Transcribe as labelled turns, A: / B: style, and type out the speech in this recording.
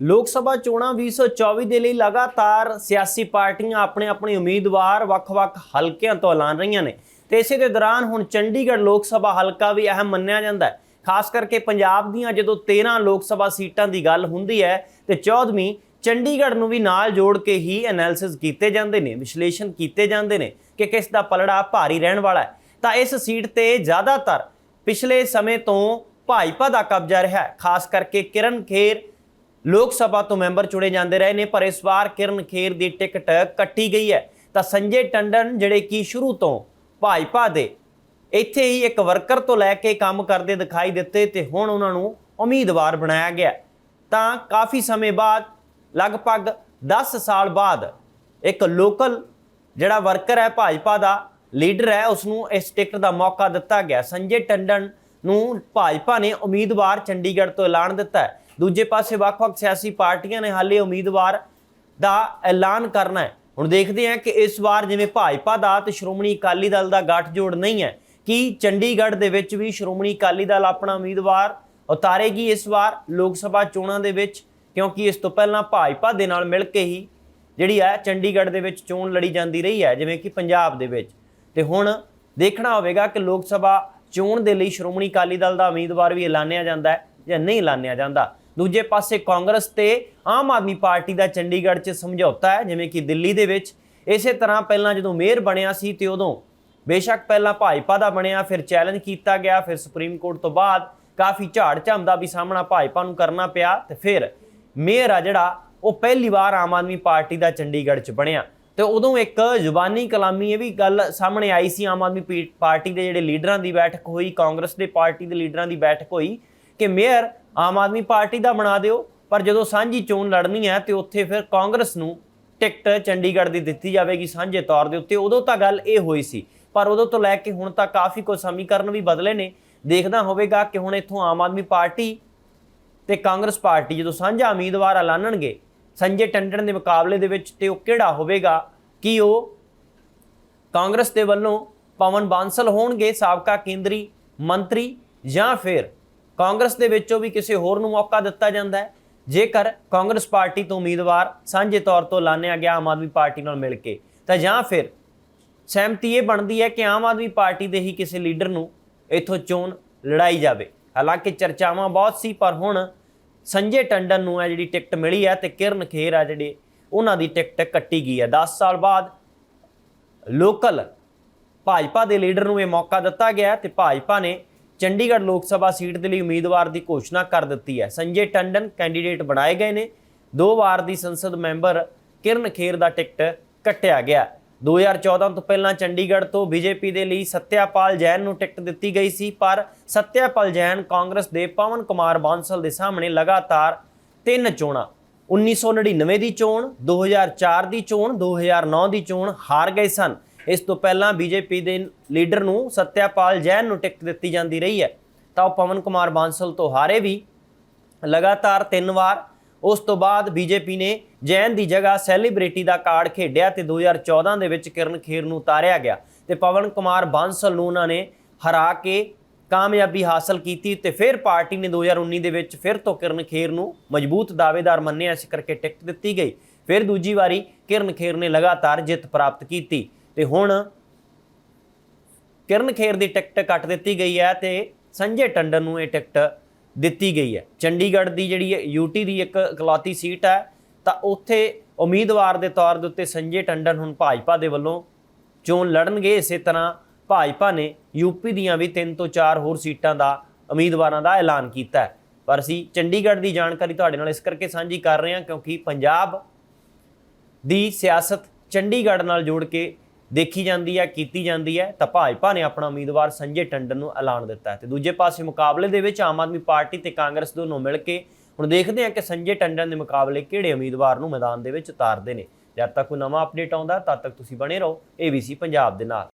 A: ਲੋਕ ਸਭਾ ਚੋਣਾਂ 2024 ਦੇ ਲਈ ਲਗਾਤਾਰ ਸਿਆਸੀ ਪਾਰਟੀਆਂ ਆਪਣੇ ਆਪਣੇ ਉਮੀਦਵਾਰ ਵੱਖ-ਵੱਖ ਹਲਕਿਆਂ ਤੋਂ ਐਲਾਨ ਰਹੀਆਂ ਨੇ। ਤੇ ਇਸੇ ਦੇ ਦੌਰਾਨ ਹੁਣ ਚੰਡੀਗੜ੍ਹ ਲੋਕ ਸਭਾ ਹਲਕਾ ਵੀ ਅਹਿਮ ਮੰਨਿਆ ਜਾਂਦਾ ਹੈ। ਖਾਸ ਕਰਕੇ ਪੰਜਾਬ ਦੀਆਂ ਜਦੋਂ 13 ਲੋਕ ਸਭਾ ਸੀਟਾਂ ਦੀ ਗੱਲ ਹੁੰਦੀ ਹੈ, ਤੇ 14ਵੀਂ ਚੰਡੀਗੜ੍ਹ ਨੂੰ ਵੀ ਨਾਲ ਜੋੜ ਕੇ ਹੀ ਐਨਾਲਿਸਿਸ ਕੀਤੇ ਜਾਂਦੇ ਨੇ, ਵਿਸ਼ਲੇਸ਼ਣ ਕੀਤੇ ਜਾਂਦੇ ਨੇ ਕਿ ਕਿਸ ਦਾ ਪਲੜਾ ਭਾਰੀ ਰਹਿਣ ਵਾਲਾ ਹੈ। ਤਾਂ ਇਸ ਸੀਟ ਤੇ ਜ਼ਿਆਦਾਤਰ ਪਿਛਲੇ ਸਮੇਂ ਤੋਂ ਭਾਜਪਾ ਦਾ ਕਬਜ਼ਾ ਰਿਹਾ ਖਾਸ ਕਰਕੇ ਕਿਰਨ ਖੇਰ ਲੋਕ ਸਭਾ ਤੋਂ ਮੈਂਬਰ ਚੁਣੇ ਜਾਂਦੇ ਰਹੇ ਨੇ, ਪਰ ਇਸ ਵਾਰ ਕਿਰਨ ਖੇਰ ਦੀ ਟਿਕਟ ਕੱਟੀ ਗਈ ਹੈ। ਤਾਂ ਸੰਜੇ ਟੰਡਨ, ਜਿਹੜੇ ਕਿ ਸ਼ੁਰੂ ਤੋਂ ਭਾਜਪਾ ਦੇ, ਇੱਥੇ ਹੀ ਇੱਕ ਵਰਕਰ ਤੋਂ ਲੈ ਕੇ ਕੰਮ ਕਰਦੇ ਦਿਖਾਈ ਦਿੱਤੇ ਤੇ ਹੁਣ ਉਹਨਾਂ ਨੂੰ ਉਮੀਦਵਾਰ ਬਣਾਇਆ ਗਿਆ। ਤਾਂ ਕਾਫੀ ਸਮੇਂ ਬਾਅਦ, ਲਗਭਗ 10 ਸਾਲ ਬਾਅਦ, ਇੱਕ ਲੋਕਲ ਜਿਹੜਾ ਵਰਕਰ ਹੈ ਭਾਜਪਾ ਦਾ, ਲੀਡਰ ਹੈ ਉਸ ਨੂੰ ਇਸ ਟਿਕਟ ਦਾ ਮੌਕਾ ਦਿੱਤਾ ਗਿਆ। ਸੰਜੇ ਟੰਡਨ ਨੂੰ ਭਾਜਪਾ ਨੇ ਉਮੀਦਵਾਰ ਚੰਡੀਗੜ੍ਹ ਤੋਂ ਐਲਾਨ ਦਿੱਤਾ ਹੈ। ਦੂਜੇ ਪਾਸੇ ਵੱਖ-ਵੱਖ ਸਿਆਸੀ ਪਾਰਟੀਆਂ ਨੇ ਹਾਲੇ ਉਮੀਦਵਾਰ ਦਾ ਐਲਾਨ ਕਰਨਾ ਹੈ। ਹੁਣ ਦੇਖਦੇ ਹਾਂ ਕਿ ਇਸ ਵਾਰ ਜਿਵੇਂ ਭਾਜਪਾ ਦਾ ਤੇ ਸ਼੍ਰੋਮਣੀ ਅਕਾਲੀ ਦਲ ਦਾ ਗੱਠਜੋੜ ਨਹੀਂ ਹੈ, ਕਿ ਚੰਡੀਗੜ੍ਹ ਦੇ ਵਿੱਚ ਵੀ ਸ਼੍ਰੋਮਣੀ ਅਕਾਲੀ ਦਲ ਆਪਣਾ ਉਮੀਦਵਾਰ ਉਤਾਰੇਗੀ ਇਸ ਵਾਰ ਲੋਕ ਸਭਾ ਚੋਣਾਂ ਦੇ ਵਿੱਚ? ਕਿਉਂਕਿ ਇਸ ਤੋਂ ਪਹਿਲਾਂ ਭਾਜਪਾ ਦੇ ਨਾਲ ਮਿਲ ਕੇ ਹੀ ਜਿਹੜੀ ਹੈ ਚੰਡੀਗੜ੍ਹ ਦੇ ਵਿੱਚ ਚੋਣ ਲੜੀ ਜਾਂਦੀ ਰਹੀ ਹੈ, ਜਿਵੇਂ ਕਿ ਪੰਜਾਬ ਦੇ ਵਿੱਚ। ਤੇ ਹੁਣ ਦੇਖਣਾ ਹੋਵੇਗਾ ਕਿ ਲੋਕ ਸਭਾ ਚੋਣ ਦੇ ਲਈ ਸ਼੍ਰੋਮਣੀ ਅਕਾਲੀ ਦਲ ਦਾ ਉਮੀਦਵਾਰ ਵੀ ਐਲਾਨਿਆ ਜਾਂਦਾ ਹੈ ਜਾਂ ਨਹੀਂ ਐਲਾਨਿਆ ਜਾਂਦਾ। ਦੂਜੇ ਪਾਸੇ ਕਾਂਗਰਸ ਤੇ ਆਮ ਆਦਮੀ ਪਾਰਟੀ ਦਾ ਚੰਡੀਗੜ੍ਹ 'ਚ ਸਮਝੌਤਾ ਹੈ, ਜਿਵੇਂ ਕਿ ਦਿੱਲੀ ਦੇ ਵਿੱਚ। ਇਸੇ ਤਰ੍ਹਾਂ ਪਹਿਲਾਂ ਜਦੋਂ ਮੇਅਰ ਬਣਿਆ ਸੀ ਤੇ ਉਦੋਂ ਬੇਸ਼ੱਕ ਪਹਿਲਾਂ ਭਾਜਪਾ ਦਾ ਬਣਿਆ, ਫਿਰ ਚੈਲੰਜ ਕੀਤਾ ਗਿਆ, ਫਿਰ ਸੁਪਰੀਮ ਕੋਰਟ ਤੋਂ ਬਾਅਦ ਕਾਫੀ ਝਾੜ ਝੰਮ ਦਾ ਵੀ ਸਾਹਮਣਾ ਭਾਜਪਾ ਨੂੰ ਕਰਨਾ ਪਿਆ ਤੇ ਫਿਰ ਮੇਅਰ ਆ ਜਿਹੜਾ, ਉਹ ਪਹਿਲੀ ਵਾਰ ਆਮ ਆਦਮੀ ਪਾਰਟੀ ਦਾ ਚੰਡੀਗੜ੍ਹ 'ਚ ਬਣਿਆ। ਤੇ ਉਦੋਂ ਇੱਕ ਜ਼ੁਬਾਨੀ ਕਲਾਮੀ ਇਹ ਵੀ ਗੱਲ ਸਾਹਮਣੇ ਆਈ ਸੀ, ਆਮ ਆਦਮੀ ਪੀ- ਪਾਰਟੀ ਦੇ ਜਿਹੜੇ ਲੀਡਰਾਂ ਦੀ ਬੈਠਕ ਹੋਈ, ਕਾਂਗਰਸ ਦੇ ਪਾਰਟੀ ਦੇ ਲੀਡਰਾਂ ਦੀ ਬੈਠਕ ਹੋਈ ਕਿ ਮੇਅਰ ਆਮ ਆਦਮੀ ਪਾਰਟੀ ਦਾ ਬਣਾ ਦਿਓ, ਪਰ ਜਦੋਂ ਸਾਂਝੀ ਚੋਣ ਲੜਨੀ ਹੈ ਤੇ ਉੱਥੇ ਫਿਰ ਕਾਂਗਰਸ ਨੂੰ ਟਿਕਟ ਚੰਡੀਗੜ੍ਹ ਦੀ ਦਿੱਤੀ ਜਾਵੇਗੀ ਸਾਂਝੇ ਤੌਰ ਦੇ ਉੱਤੇ। ਉਦੋਂ ਤਾਂ ਗੱਲ ਇਹ ਹੋਈ ਸੀ, ਪਰ ਉਦੋਂ ਤੋਂ ਲੈ ਕੇ ਹੁਣ ਤੱਕ ਕਾਫੀ ਕੁਝ ਸਮੀਕਰਨ ਵੀ ਬਦਲੇ ਨੇ। ਦੇਖਣਾ ਹੋਵੇਗਾ ਕਿ ਹੁਣ ਇੱਥੋਂ ਆਮ ਆਦਮੀ ਪਾਰਟੀ ਤੇ ਕਾਂਗਰਸ ਪਾਰਟੀ ਜਦੋਂ ਸਾਂਝਾ ਉਮੀਦਵਾਰ ਐਲਾਨਣਗੇ, ਸੰਜੇ ਟੰਡਨ ਦੇ ਮੁਕਾਬਲੇ ਦੇ ਵਿੱਚ ਤੇ ਉਹ ਕਿਹੜਾ ਹੋਵੇਗਾ, ਕਿ ਉਹ ਕਾਂਗਰਸ ਦੇ ਵੱਲੋਂ ਪਵਨ ਬਾਂਸਲ ਹੋਣਗੇ, ਸਾਬਕਾ ਕੇਂਦਰੀ ਮੰਤਰੀ ਜਾਂ ਫਿਰ ਕਾਂਗਰਸ ਦੇ ਵਿੱਚੋਂ ਵੀ ਕਿਸੇ ਹੋਰ ਨੂੰ ਮੌਕਾ ਦਿੱਤਾ ਜਾਂਦਾ ਹੈ। ਜੇਕਰ ਕਾਂਗਰਸ ਪਾਰਟੀ ਤੋਂ ਉਮੀਦਵਾਰ ਸਾਂਝੇ ਤੌਰ ਤੋਂ ਲਾਣਿਆ ਗਿਆ ਆਮ ਆਦਮੀ ਪਾਰਟੀ ਨਾਲ ਮਿਲ ਕੇ, ਤਾਂ ਜਾਂ ਫਿਰ ਸਹਿਮਤੀ ਇਹ ਬਣਦੀ ਹੈ ਕਿ ਆਮ ਆਦਮੀ ਪਾਰਟੀ ਦੇ ਹੀ ਕਿਸੇ ਲੀਡਰ ਨੂੰ ਇੱਥੋਂ ਚੋਣ ਲੜਾਈ ਜਾਵੇ। ਹਾਲਾਂਕਿ ਚਰਚਾਵਾਂ ਬਹੁਤ ਸੀ, ਪਰ ਹੁਣ ਸੰਜੇ ਟੰਡਨ ਨੂੰ ਹੈ ਜਿਹੜੀ ਟਿਕਟ ਮਿਲੀ ਹੈ ਤੇ ਕਿਰਨ ਖੇਰ ਆ ਜਿਹੜੇ, ਉਹਨਾਂ ਦੀ ਟਿਕਟ ਕੱਟੀ ਗਈ ਹੈ। 10 ਸਾਲ ਬਾਅਦ ਲੋਕਲ ਭਾਜਪਾ ਦੇ ਲੀਡਰ ਨੂੰ ਇਹ ਮੌਕਾ ਦਿੱਤਾ ਗਿਆ ਹੈ ਤੇ ਭਾਜਪਾ ਨੇ ਚੰਡੀਗੜ੍ਹ ਲੋਕ ਸਭਾ ਸੀਟ ਦੇ ਲਈ ਉਮੀਦਵਾਰ ਦੀ ਘੋਸ਼ਣਾ ਕਰ ਦਿੱਤੀ ਹੈ। ਸੰਜੇ ਟੰਡਨ ਕੈਂਡੀਡੇਟ ਬਣਾਏ ਗਏ ਨੇ। ਦੋ ਵਾਰ ਦੀ ਸੰਸਦ ਮੈਂਬਰ ਕਿਰਨ ਖੇਰ ਦਾ ਟਿਕਟ ਕੱਟਿਆ ਗਿਆ। 2014 ਤੋਂ ਪਹਿਲਾਂ ਚੰਡੀਗੜ੍ਹ ਤੋਂ ਬੀਜੇਪੀ ਦੇ ਲਈ ਸਤਿਆਪਾਲ ਜੈਨ ਨੂੰ ਟਿਕਟ ਦਿੱਤੀ ਗਈ ਸੀ, ਪਰ ਸਤਿਆਪਾਲ ਜੈਨ ਕਾਂਗਰਸ ਦੇ ਪਵਨ ਕੁਮਾਰ ਬਾਂਸਲ ਦੇ ਸਾਹਮਣੇ ਲਗਾਤਾਰ ਤਿੰਨ ਚੋਣਾਂ 1999 ਦੀ ਚੋਣ 2004 ਦੀ ਚੋਣ 2009 ਦੀ ਚੋਣ ਹਾਰ ਗਏ ਸਨ। ਇਸ ਤੋਂ ਪਹਿਲਾਂ ਬੀਜੇਪੀ ਦੇ ਲੀਡਰ ਨੂੰ ਸਤਿਆਪਾਲ ਜੈਨ ਨੂੰ ਟਿਕਟ ਦਿੱਤੀ ਜਾਂਦੀ ਰਹੀ ਹੈ, ਤਾਂ ਉਹ ਪਵਨ ਕੁਮਾਰ ਬਾਂਸਲ ਤੋਂ ਹਾਰੇ ਵੀ। ਲਗਾਤਾਰ ਤਿੰਨ ਵਾਰ, ਉਸ ਤੋਂ ਬਾਅਦ ਬੀਜੇਪੀ ਨੇ ਜੈਨ ਦੀ ਜਗ੍ਹਾ ਸੈਲੀਬ੍ਰਿਟੀ ਦਾ ਕਾਰਡ ਖੇਡਿਆ ਤੇ 2014 ਦੇ ਵਿੱਚ ਕਿਰਨ ਖੇਰ ਨੂੰ ਉਤਾਰਿਆ ਗਿਆ ਤੇ ਪਵਨ ਕੁਮਾਰ ਬਾਂਸਲ ਨੂੰ ਉਹਨਾਂ ਨੇ ਹਰਾ ਕੇ ਕਾਮਯਾਬੀ ਹਾਸਲ ਕੀਤੀ ਤੇ ਫਿਰ ਪਾਰਟੀ ਨੇ 2019 ਦੇ ਵਿੱਚ ਫਿਰ ਤੋਂ ਕਿਰਨ ਖੇਰ ਨੂੰ ਮਜ਼ਬੂਤ ਦਾਅਵੇਦਾਰ ਮੰਨਿਆ, ਇਸ ਕਰਕੇ ਟਿਕਟ ਦਿੱਤੀ ਗਈ। ਫਿਰ ਦੂਜੀ ਵਾਰੀ ਕਿਰਨ ਖੇਰ ਨੇ ਲਗਾਤਾਰ ਜਿੱਤ ਪ੍ਰਾਪਤ ਕੀਤੀ। ਤੇ ਹੁਣ ਕਿਰਨ ਖੇਰ ਦੀ ਟਿਕਟ ਕੱਟ ਦਿੱਤੀ ਗਈ ਹੈ ਤੇ ਸੰਜੇ ਟੰਡਨ ਨੂੰ ਇਹ ਟਿਕਟ ਦਿੱਤੀ ਗਈ ਹੈ। ਚੰਡੀਗੜ੍ਹ ਦੀ ਜਿਹੜੀ ਹੈ ਯੂਟੀ ਦੀ ਇੱਕ ਇਕਲੌਤੀ ਸੀਟ ਹੈ, ਤਾਂ ਉੱਥੇ ਉਮੀਦਵਾਰ ਦੇ ਤੌਰ ਦੇ ਉੱਤੇ ਸੰਜੇ ਟੰਡਨ ਹੁਣ ਭਾਜਪਾ ਦੇ ਵੱਲੋਂ ਚੋਣ ਲੜਨਗੇ। ਇਸੇ ਤਰ੍ਹਾਂ ਭਾਜਪਾ ਨੇ ਯੂਪੀ ਦੀਆਂ ਵੀ 3 ਤੋਂ 4 ਹੋਰ ਸੀਟਾਂ ਦਾ ਉਮੀਦਵਾਰਾਂ ਦਾ ਐਲਾਨ ਕੀਤਾ ਹੈ। ਪਰ ਅਸੀਂ ਚੰਡੀਗੜ੍ਹ ਦੀ ਜਾਣਕਾਰੀ ਤੁਹਾਡੇ ਨਾਲ ਇਸ ਕਰਕੇ ਸਾਂਝੀ ਕਰ ਰਹੇ ਹਾਂ ਕਿਉਂਕਿ ਪੰਜਾਬ ਦੀ ਸਿਆਸਤ ਚੰਡੀਗੜ੍ਹ ਨਾਲ ਜੋੜ ਕੇ ਦੇਖੀ ਜਾਂਦੀ ਹੈ, ਕੀਤੀ ਜਾਂਦੀ ਹੈ, ਤਾਂ ਭਾਜਪਾ ਨੇ ਆਪਣਾ ਉਮੀਦਵਾਰ ਸੰਜੇ ਟੰਡਨ ਨੂੰ ਐਲਾਨ ਦਿੱਤਾ ਹੈ। ਤੇ ਦੂਜੇ ਪਾਸੇ ਮੁਕਾਬਲੇ ਦੇ ਵਿੱਚ ਆਮ ਆਦਮੀ ਪਾਰਟੀ ਤੇ ਕਾਂਗਰਸ ਦੋਨੋਂ ਮਿਲ ਕੇ ਹੁਣ ਦੇਖਦੇ ਹਾਂ ਕਿ ਸੰਜੇ ਟੰਡਨ ਦੇ ਮੁਕਾਬਲੇ ਕਿਹੜੇ ਉਮੀਦਵਾਰ ਨੂੰ ਮੈਦਾਨ ਦੇ ਵਿੱਚ ਉਤਾਰਦੇ ਨੇ। ਜਦ ਤੱਕ ਕੋਈ ਨਵਾਂ ਅਪਡੇਟ ਆਉਂਦਾ, ਤਦ ਤੱਕ ਤੁਸੀਂ ਬਣੇ ਰਹੋ ABC ਪੰਜਾਬ ਦੇ ਨਾਲ।